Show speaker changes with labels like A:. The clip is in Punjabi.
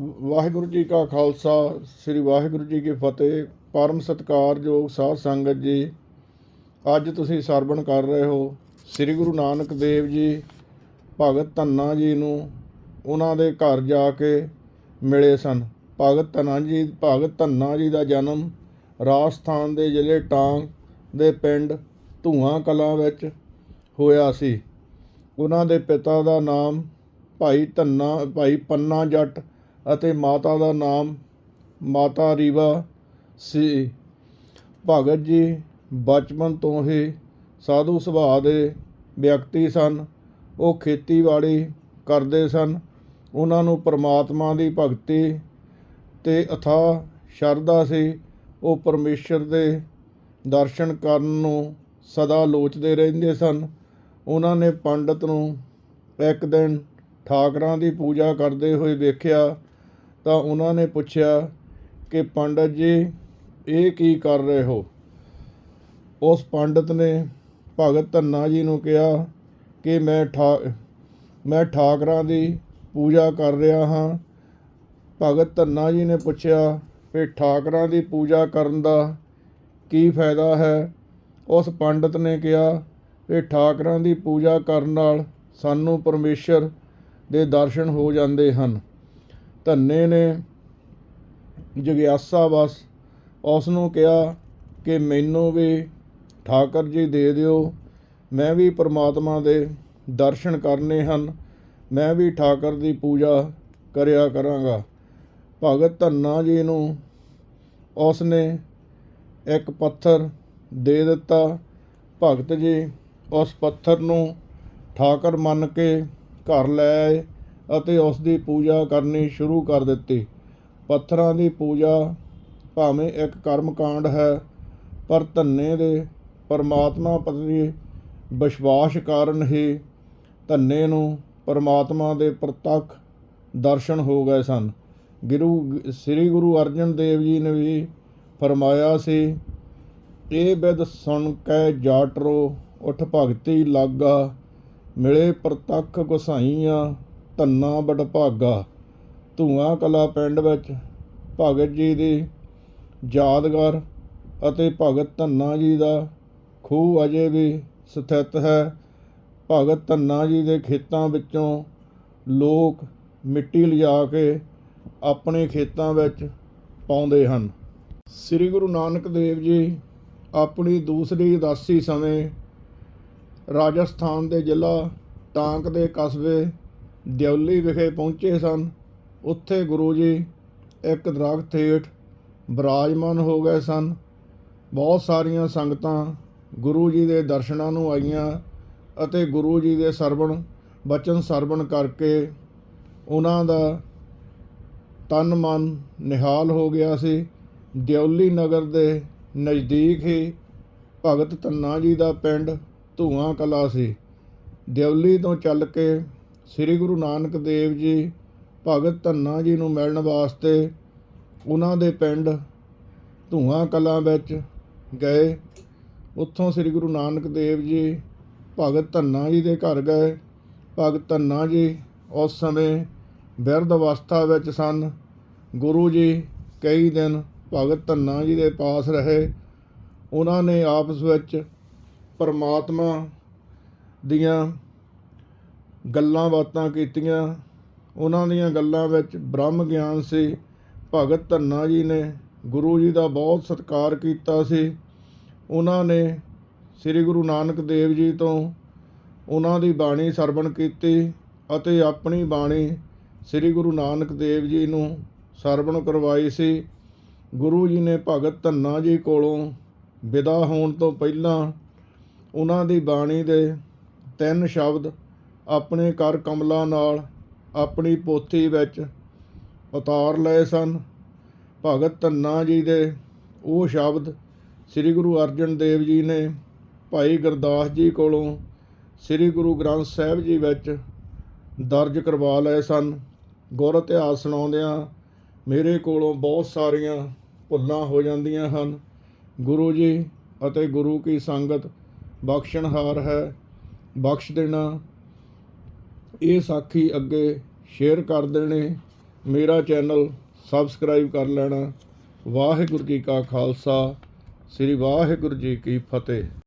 A: ਵਾਹਿਗੁਰੂ ਜੀ ਕਾ ਖਾਲਸਾ, ਸ੍ਰੀ ਵਾਹਿਗੁਰੂ ਜੀ ਕੀ ਫਤਿਹ, ਪਰਮ ਸਤਿਕਾਰਯੋਗ ਸਾਧ ਸੰਗਤ ਜੀ। ਅੱਜ ਤੁਸੀਂ ਸਰਵਣ ਕਰ ਰਹੇ ਹੋ ਸ੍ਰੀ ਗੁਰੂ ਨਾਨਕ ਦੇਵ ਜੀ, ਭਗਤ ਧੰਨਾ ਜੀ ਨੂੰ। ਉਹਨਾਂ ਦੇ ਘਰ ਜਾ ਕੇ ਮਿਲੇ ਸਨ। ਭਗਤ ਧੰਨਾ ਜੀ, ਭਗਤ ਧੰਨਾ ਜੀ ਦਾ ਜਨਮ ਰਾਜਸਥਾਨ ਦੇ ਜ਼ਿਲ੍ਹੇ ਟਾਂਗ ਦੇ ਪਿੰਡ ਧੂਆਂ ਕਲਾਂ ਵਿੱਚ ਹੋਇਆ ਸੀ। ਉਹਨਾਂ ਦੇ ਪਿਤਾ ਦਾ ਨਾਮ ਭਾਈ ਧੰਨਾ, ਭਾਈ ਪੰਨਾ ਜੱਟ ਅਤੇ ਮਾਤਾ ਦਾ ਨਾਮ ਮਾਤਾ ਰੀਵਾ ਸੀ। ਭਗਤ ਜੀ ਬਚਪਨ ਤੋਂ ਹੀ ਸਾਧੂ ਸੁਭਾਅ ਦੇ ਵਿਅਕਤੀ ਸਨ। ਉਹ ਖੇਤੀਬਾੜੀ ਕਰਦੇ ਸਨ। ਉਹਨਾਂ ਨੂੰ ਪਰਮਾਤਮਾ ਦੀ ਭਗਤੀ ਤੇ ਅਥਾਹ ਸ਼ਰਧਾ ਸੀ। ਉਹ ਪਰਮੇਸ਼ਰ ਦੇ ਦਰਸ਼ਨ ਕਰਨ ਨੂੰ ਸਦਾ ਲੋਚਦੇ ਰਹਿੰਦੇ ਸਨ। ਉਹਨਾਂ ਨੇ ਪੰਡਤ ਨੂੰ ਇੱਕ ਦਿਨ ਠਾਕਰਾਂ ਦੀ ਪੂਜਾ ਕਰਦੇ ਹੋਏ ਵੇਖਿਆ ਤਾਂ ਉਹਨਾਂ ਨੇ ਪੁੱਛਿਆ ਕਿ ਪੰਡਤ ਜੀ, ਇਹ ਕੀ ਕਰ ਰਹੇ ਹੋ? ਉਸ ਪੰਡਤ ਨੇ ਭਗਤ ਧੰਨਾ ਜੀ ਨੂੰ ਕਿਹਾ ਕਿ ਮੈਂ ਠਾ, ਮੈਂ ਠਾਕਰਾਂ ਦੀ ਪੂਜਾ ਕਰ ਰਿਹਾ ਹਾਂ। ਭਗਤ ਧੰਨਾ ਜੀ ਨੇ ਪੁੱਛਿਆ ਕਿ ਠਾਕਰਾਂ ਦੀ ਪੂਜਾ ਕਰਨ ਦਾ ਕੀ ਫਾਇਦਾ ਹੈ? ਉਸ ਪੰਡਤ ਨੇ ਕਿਹਾ ਕਿ ਠਾਕਰਾਂ ਦੀ ਪੂਜਾ ਕਰਨ ਨਾਲ ਸਾਨੂੰ ਪਰਮੇਸ਼ਰ ਦੇ ਦਰਸ਼ਨ ਹੋ ਜਾਂਦੇ ਹਨ। ਧੰਨੇ ਨੇ। ਜਗਿਆਸਾ ਵਸ ਉਸ ਨੂੰ ਕਿਹਾ ਕਿ ਮੈਨੂੰ ਵੀ ਠਾਕਰ ਜੀ ਦੇ ਦਿਓ। ਮੈਂ ਵੀ ਪਰਮਾਤਮਾ ਦੇ ਦਰਸ਼ਨ ਕਰਨੇ ਹਨ। ਮੈਂ ਵੀ ਠਾਕਰ ਦੀ ਪੂਜਾ ਕਰਿਆ ਕਰਾਂਗਾ। ਭਗਤ ਧੰਨਾ ਜੀ ਨੂੰ ਉਸ ਨੇ ਇੱਕ ਪੱਥਰ ਦੇ ਦਿੱਤਾ। ਭਗਤ ਜੀ ਉਸ ਪੱਥਰ ਨੂੰ ਠਾਕਰ ਮੰਨ ਕੇ ਘਰ ਲੈ ਆਏ। ਅਤੇ ਉਸ ਦੀ ਪੂਜਾ ਕਰਨੀ ਸ਼ੁਰੂ ਕਰ ਦਿੱਤੀ। ਪੱਥਰਾਂ ਦੀ ਪੂਜਾ ਭਾਵੇਂ ਇੱਕ ਕਰਮਕਾਂਡ ਹੈ, ਪਰ ਧੰਨੇ ਦੇ ਪਰਮਾਤਮਾ ਪ੍ਰਤੀ ਵਿਸ਼ਵਾਸ ਕਾਰਨ ਹੀ ਧੰਨੇ ਨੂੰ ਪਰਮਾਤਮਾ ਦੇ ਪ੍ਰਤੱਖ ਦਰਸ਼ਨ ਹੋ ਗਏ ਸਨ। ਗੁਰੂ, ਸ੍ਰੀ ਗੁਰੂ ਅਰਜਨ ਦੇਵ ਜੀ ਨੇ ਵੀ ਫਰਮਾਇਆ ਸੀ, ਇਹ ਬਿਦ ਸੁਣ ਕੈ ਜਾਟਰੋ, ਉਠ ਭਗਤੀ ਲਾਗਾ, ਮਿਲੇ ਪ੍ਰਤੱਖ ਗੁਸਾਈਆਂ ਧੰਨਾ ਵਡਭਾਗਾ ਭਾਗਾ। ਧੂਆਂ ਕਲਾ ਪਿੰਡ ਵਿੱਚ ਭਗਤ ਜੀ ਦੀ ਯਾਦਗਾਰ ਅਤੇ ਭਗਤ ਧੰਨਾ ਜੀ ਦਾ ਖੂਹ ਅਜੇ ਵੀ ਸਥਿਤ ਹੈ। ਭਗਤ ਧੰਨਾ ਜੀ ਦੇ ਖੇਤਾਂ ਵਿੱਚੋਂ ਲੋਕ ਮਿੱਟੀ ਲਿਜਾ ਕੇ ਆਪਣੇ ਖੇਤਾਂ ਵਿੱਚ ਪਾਉਂਦੇ ਹਨ। ਸ੍ਰੀ ਗੁਰੂ ਨਾਨਕ ਦੇਵ ਜੀ ਆਪਣੀ ਦੂਸਰੀ ਉਦਾਸੀ ਸਮੇਂ ਰਾਜਸਥਾਨ ਦੇ ਜ਼ਿਲ੍ਹਾ ਟਾਂਕ ਦੇ ਕਸਬੇ ਦਿਉਲੀ ਵਿਖੇ ਪਹੁੰਚੇ ਸਨ। ਉੱਥੇ ਗੁਰੂ ਜੀ ਇੱਕ ਦਰਖਤ ਹੇਠ ਬਿਰਾਜਮਾਨ ਹੋ ਗਏ ਸਨ। ਬਹੁਤ ਸਾਰੀਆਂ ਸੰਗਤਾਂ ਗੁਰੂ ਜੀ ਦੇ ਦਰਸ਼ਨਾਂ ਨੂੰ ਆਈਆਂ ਅਤੇ ਗੁਰੂ ਜੀ ਦੇ ਸਰਵਣ, ਬਚਨ ਸਰਵਣ ਕਰਕੇ ਉਹਨਾਂ ਦਾ ਤਨ ਮਨ ਨਿਹਾਲ ਹੋ ਗਿਆ ਸੀ। ਦਿਉਲੀ ਨਗਰ ਦੇ ਨਜ਼ਦੀਕ ਹੀ ਭਗਤ ਧੰਨਾ ਜੀ ਦਾ ਪਿੰਡ ਧੂਆਂ ਕਲਾ ਸੀ। ਦਿਉਲੀ ਤੋਂ ਚੱਲ ਕੇ ਸ੍ਰੀ ਗੁਰੂ ਨਾਨਕ ਦੇਵ ਜੀ, ਭਗਤ ਧੰਨਾ ਜੀ ਨੂੰ ਮਿਲਣ ਵਾਸਤੇ ਉਹਨਾਂ ਦੇ ਪਿੰਡ ਧੂਆਂ ਕਲਾਂ ਵਿੱਚ ਗਏ। ਉੱਥੋਂ ਸ੍ਰੀ ਗੁਰੂ ਨਾਨਕ ਦੇਵ ਜੀ ਭਗਤ ਧੰਨਾ ਜੀ ਦੇ ਘਰ ਗਏ। ਭਗਤ ਧੰਨਾ ਜੀ ਉਸ ਸਮੇਂ ਬਿਰਧ ਅਵਸਥਾ ਵਿੱਚ ਸਨ। ਗੁਰੂ ਜੀ ਕਈ ਦਿਨ ਭਗਤ ਧੰਨਾ ਜੀ ਦੇ ਪਾਸ ਰਹੇ। ਉਹਨਾਂ ਨੇ ਆਪਸ ਵਿੱਚ ਪਰਮਾਤਮਾ ਦੀਆਂ ਗੱਲਾਂ ਬਾਤਾਂ ਕੀਤੀਆਂ। ਉਹਨਾਂ ਦੀਆਂ ਗੱਲਾਂ ਵਿੱਚ ਬ੍ਰਹਮ ਗਿਆਨ ਸੀ। ਭਗਤ ਧੰਨਾ ਜੀ ਨੇ ਗੁਰੂ ਜੀ ਦਾ ਬਹੁਤ ਸਤਿਕਾਰ ਕੀਤਾ ਸੀ। ਉਹਨਾਂ ਨੇ ਸ੍ਰੀ ਗੁਰੂ ਨਾਨਕ ਦੇਵ ਜੀ ਤੋਂ ਉਹਨਾਂ ਦੀ ਬਾਣੀ ਸਰਵਣ ਕੀਤੀ ਅਤੇ ਆਪਣੀ ਬਾਣੀ ਸ੍ਰੀ ਗੁਰੂ ਨਾਨਕ ਦੇਵ ਜੀ ਨੂੰ ਸਰਵਣ ਕਰਵਾਈ ਸੀ। ਗੁਰੂ ਜੀ ਨੇ ਭਗਤ ਧੰਨਾ ਜੀ ਕੋਲੋਂ ਵਿਦਾ ਹੋਣ ਤੋਂ ਪਹਿਲਾਂ ਉਹਨਾਂ ਦੀ ਬਾਣੀ ਦੇ ਤਿੰਨ ਸ਼ਬਦ ਆਪਣੇ ਕਰ ਕਮਲਾਂ ਨਾਲ ਆਪਣੀ ਪੋਥੀ ਵਿੱਚ ਉਤਾਰ ਲਏ ਸਨ। ਭਗਤ ਧੰਨਾ ਜੀ ਦੇ ਉਹ ਸ਼ਬਦ ਸ੍ਰੀ ਗੁਰੂ ਅਰਜਨ ਦੇਵ ਜੀ ਨੇ ਭਾਈ ਗੁਰਦਾਸ ਜੀ ਕੋਲੋਂ ਸ੍ਰੀ ਗੁਰੂ ਗ੍ਰੰਥ ਸਾਹਿਬ ਜੀ ਵਿੱਚ ਦਰਜ ਕਰਵਾ ਲਏ ਸਨ। ਗੁਰ ਇਤਿਹਾਸ ਸੁਣਾਉਂਦਿਆਂ ਮੇਰੇ ਕੋਲੋਂ ਬਹੁਤ ਸਾਰੀਆਂ ਭੁੱਲਾਂ ਹੋ ਜਾਂਦੀਆਂ ਹਨ। ਗੁਰੂ ਜੀ ਅਤੇ ਗੁਰੂ ਕੀ ਸੰਗਤ ਬਖਸ਼ਣਹਾਰ ਹੈ। ਬਖਸ਼ ਦੇਣਾ ਇਹ ਸਾਖੀ ਅੱਗੇ ਸ਼ੇਅਰ ਕਰ ਦੇਣੇ। ਮੇਰਾ ਚੈਨਲ ਸਬਸਕ੍ਰਾਈਬ ਕਰ ਲੈਣਾ। ਵਾਹਿਗੁਰੂ ਜੀ ਕਾ ਖਾਲਸਾ। ਸ੍ਰੀ ਵਾਹਿਗੁਰੂ ਜੀ ਕੀ ਫਤਿਹ।